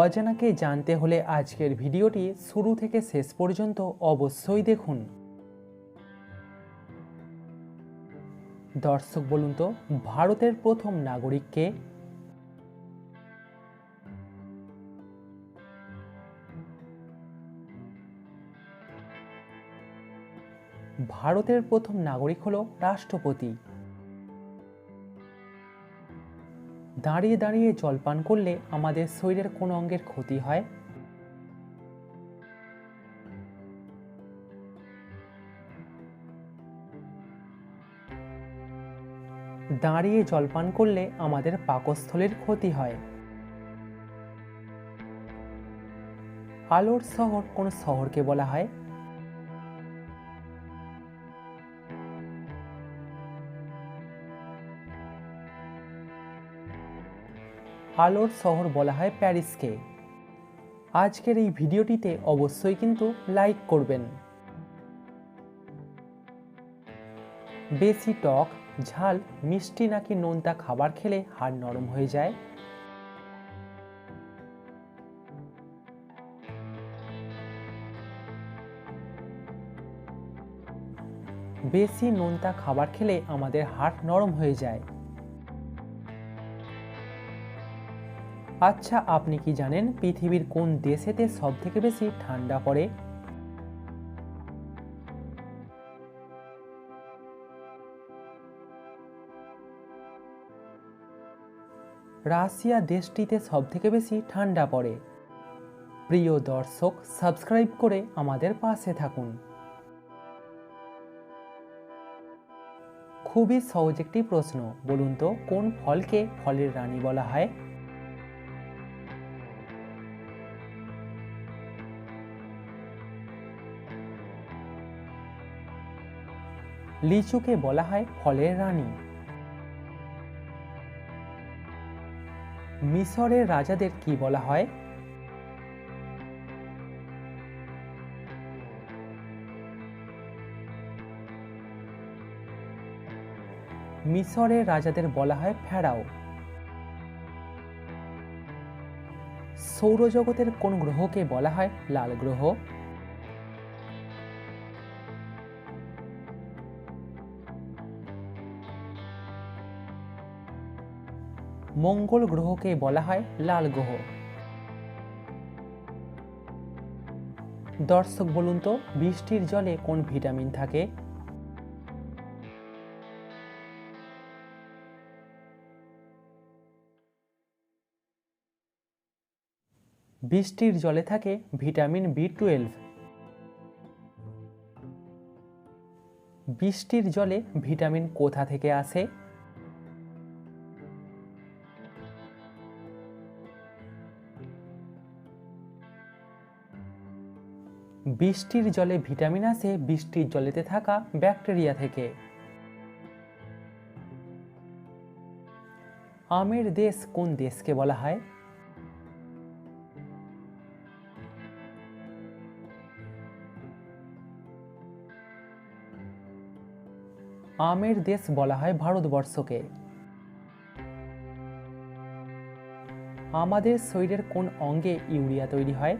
অজানাকে জানতে হলে আজকের ভিডিওটি শুরু থেকে শেষ পর্যন্ত অবশ্যই দেখুন। দর্শক, বলুন তো, ভারতের প্রথম নাগরিককে ভারতের প্রথম নাগরিক হল রাষ্ট্রপতি। দাঁড়িয়ে দাঁড়িয়ে জলপান করলে আমাদের শরীরের কোন অঙ্গের ক্ষতি হয়? দাঁড়িয়ে জলপান করলে আমাদের পাকস্থলীর ক্ষতি হয়। আলোর শহর কোন শহরকে বলা হয়? আলোর শহর বলা হয় প্যারিসকে। আজকের এই ভিডিওটিতে অবশ্যই কিন্তু লাইক করবেন। বেশি টক, ঝাল, মিষ্টি নাকি নোনতা খাবার খেলে হাড় নরম হয়ে যায়? বেশি নোনতা খাবার খেলে আমাদের হাড় নরম হয়ে যায়। আচ্ছা আপনি কি জানেন পৃথিবীর কোন দেশেতে সব থেকে বেশি ঠান্ডা পড়ে? রাশিয়া দেশটিতে সব থেকে বেশি ঠান্ডা পড়ে। প্রিয় দর্শক, সাবস্ক্রাইব করে আমাদের পাশে থাকুন। খুবই সহজ একটি প্রশ্ন, বলুন তো কোন ফলকে ফলের রানী বলা হয়? লিচুকে বলা হয় ফলের রানী। মিশরের রাজাদের কি বলা হয়? মিশরের রাজাদের বলা হয় ফেরাও। সৌরজগতের কোন গ্রহকে বলা হয় লাল গ্রহ? মঙ্গল গ্রহকে বলা হয় লাল গ্রহ। দর্শক বলুন তো, বৃষ্টির জলে কোন ভিটামিন থাকে? বৃষ্টির জলে থাকে ভিটামিন বি টুয়েলভ। বৃষ্টির জলে ভিটামিন কোথা থেকে আসে? বৃষ্টির জলে ভিটামিন আসে বৃষ্টির জলেতে থাকা ব্যাকটেরিয়া থেকে। আমের দেশ কোন দেশকে বলা হয়? আমের দেশ বলা হয় ভারতবর্ষকে। আমাদের শরীরের কোন অঙ্গে ইউরিয়া তৈরি হয়?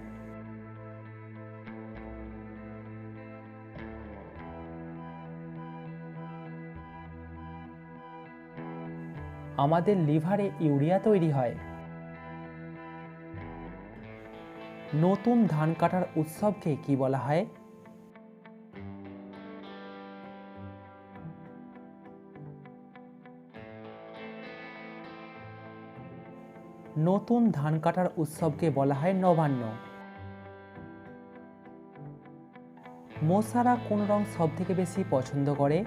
আমাদের লিভারে ইউরিয়া তৈরি হয়। নতুন ধান কাটার উৎসবকে কি বলা হয়? নতুন ধান কাটার উৎসবকে বলা হয় নবান্ন। মশারা কোন রং সব থেকে বেশি পছন্দ করে?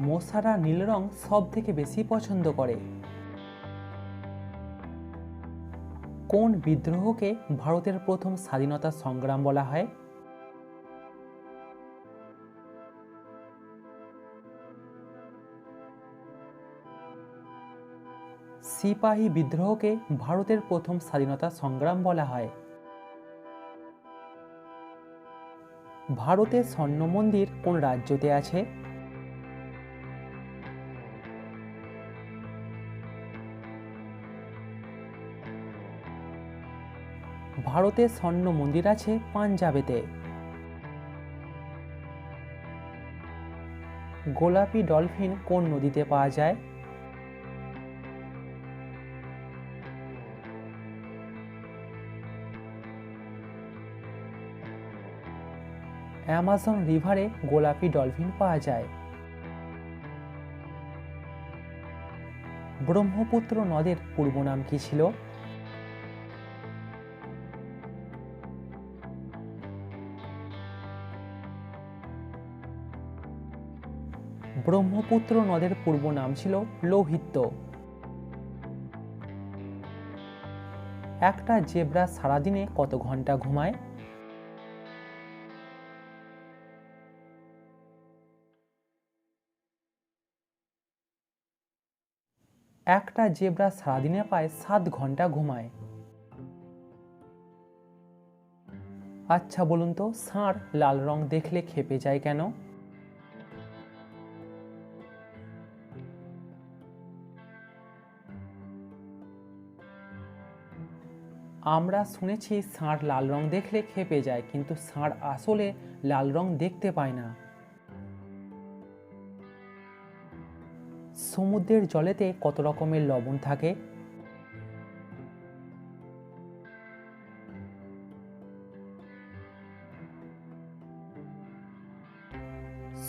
মশারা নীল রং সব থেকে বেশি পছন্দ করে। কোন বিদ্রোহকে ভারতের প্রথম স্বাধীনতা সংগ্রাম বলা হয়? সিপাহী বিদ্রোহকে ভারতের প্রথম স্বাধীনতা সংগ্রাম বলা হয়। ভারতের স্বর্ণ মন্দির কোন রাজ্যতে আছে? ভারতের স্বর্ণ মন্দির আছে পাঞ্জাবেতে। গোলাপি ডলফিন কোন নদীতে পাওয়া যায়? অ্যামাজন রিভারে গোলাপি ডলফিন পাওয়া যায়। ব্রহ্মপুত্র নদের পূর্ব নাম কি ছিল? ব্রহ্মপুত্র নদের পূর্ব নাম ছিল লৌহিত্য একটা জেব্রা সারাদিনে কত ঘণ্টা ঘুমায়? একটা জেব্রা সারাদিনে পায় সাত ঘণ্টা ঘুমায়। আচ্ছা বলুন তো, ষাঁড় লাল রং দেখলে খেপে যায় কেন? আমরা শুনেছি ষাঁড় লাল রং দেখলে খেপে যায়, কিন্তু ষাঁড় আসলে লাল রং দেখতে পায় না। সমুদ্রের জলেতে কত রকমের লবণ থাকে?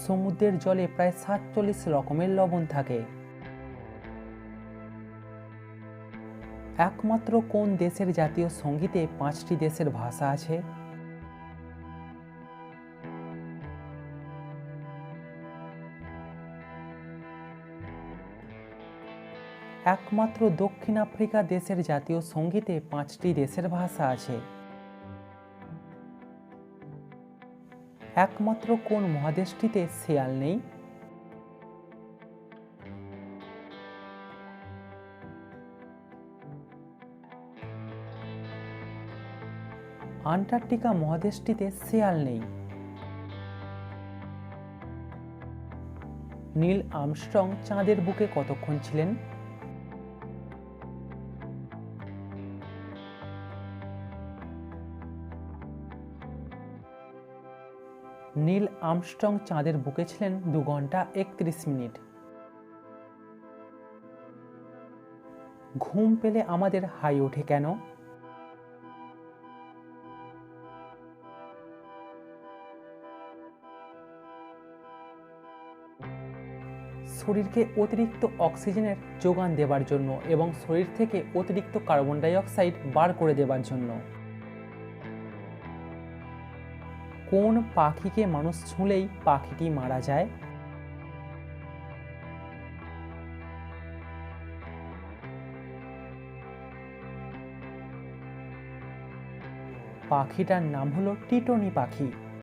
সমুদ্রের জলে প্রায় সাতচল্লিশ রকমের লবণ থাকে। একমাত্র কোন দেশের জাতীয় সঙ্গীতে পাঁচটি দেশের ভাষা আছে? একমাত্র দক্ষিণ আফ্রিকা দেশের জাতীয় সঙ্গীতে পাঁচটি দেশের ভাষা আছে। একমাত্র কোন মহাদেশটিতে শেয়াল নেই? আন্টার্কটিকা মহাদেশটিতে শেয়াল নেই। নীল আমস্ট্রং চাঁদের বুকে কতক্ষণ ছিলেন? নীল আমস্ট্রং চাঁদের বুকে ছিলেন দু ঘণ্টা একত্রিশ মিনিট। ঘুম পেলে আমাদের হাই ওঠে কেন? শরীরকে অতিরিক্ত অক্সিজেনের যোগান দেবার জন্য এবং শরীর থেকে অতিরিক্ত কার্বন ডাই অক্সাইড বার করে দেবার জন্য। কোন পাখিকে মানুষ ছুঁলেই পাখিটি মারা যায়? পাখিটার নাম হলো টিটনি পাখি।